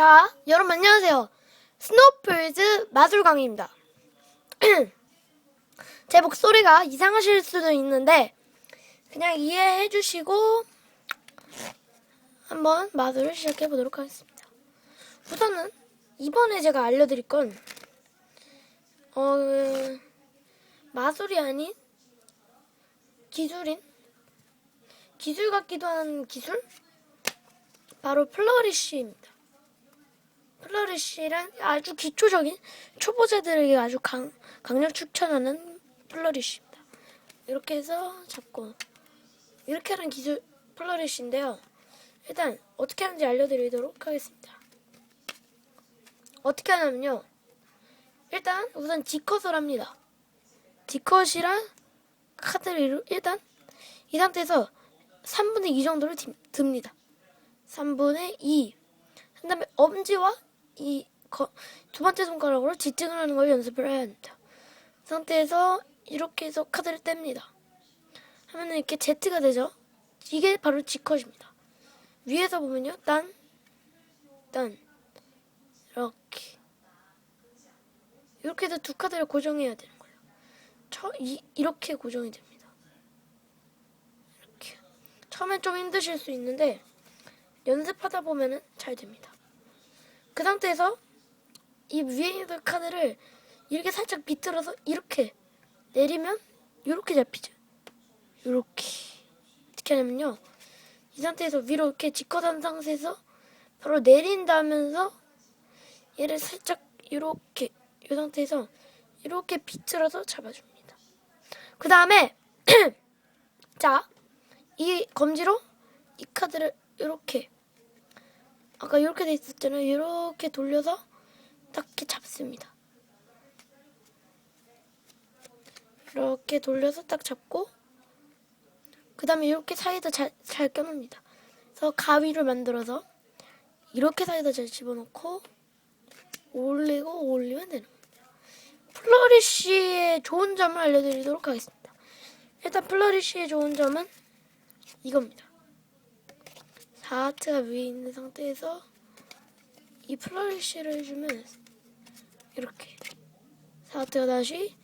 자, 여러분 안녕하세요. 스노플즈 마술강입니다. 제 목소리가 이상하실 수도 있는데 그냥 이해해 주시고 한번 마술을 시작해 보도록 하겠습니다. 우선은 이번에 제가 알려드릴 건 어, 마술이 아닌 기술인 기술 같기도 한 기술 바로 플러리쉬입니다. 플러리쉬란 아주 기초적인 초보자들에게 아주 강, 강력 추천하는 플러리쉬입니다. 이렇게 해서 잡고 이렇게 하는 기술 플러리쉬인데요. 일단 어떻게 하는지 알려드리도록 하겠습니다. 어떻게 하냐면요. 일단 우선 D컷을 합니다. D컷이란 카드를 일단 이 상태에서 3분의 2 정도를 듭- 듭니다. 3분의 2. 그 다음에 엄지와 이 두 번째 손가락으로 지칭을 하는 걸 연습을 해야 합니다. 그 상태에서 이렇게 해서 카드를 뗍니다. 하면 이렇게 Z가 되죠? 이게 바로 G컷입니다. 위에서 보면요. 딴, 딴, 이렇게. 이렇게 해서 두 카드를 고정해야 되는 거예요. 처, 이, 이렇게 고정이 됩니다. 이렇게. 처음엔 좀 힘드실 수 있는데, 연습하다 보면은 잘 됩니다. 그 상태에서 이 위에 있는 카드를 이렇게 살짝 비틀어서 이렇게 내리면 이렇게 잡히죠. 이렇게 어떻게 하냐면요. 이 상태에서 위로 이렇게 직컷한 상태에서 바로 내린다면서 얘를 살짝 이렇게 이 상태에서 이렇게 비틀어서 잡아줍니다. 그 다음에 자 이 검지로 이 카드를 이렇게 아까 이렇게 돼 있었잖아요. 이렇게 돌려서 딱 이렇게 잡습니다. 이렇게 돌려서 딱 잡고 그 다음에 이렇게 사이다 잘, 잘 껴놓습니다. 그래서 가위를 만들어서 이렇게 사이다 잘 집어넣고 올리고 올리면 되는 겁니다. 플러리쉬의 좋은 점을 알려드리도록 하겠습니다. 일단 플러리쉬의 좋은 점은 이겁니다. 4하트가 위에 있는 상태에서 이 플러리쉬를 해주면 이렇게 4하트가 다시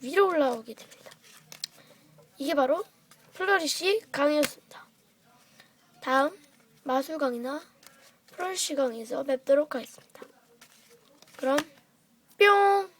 위로 올라오게 됩니다. 이게 바로 플러리쉬 강의였습니다. 다음 마술 강의나 플러리쉬 강의에서 뵙도록 하겠습니다. 그럼 뿅!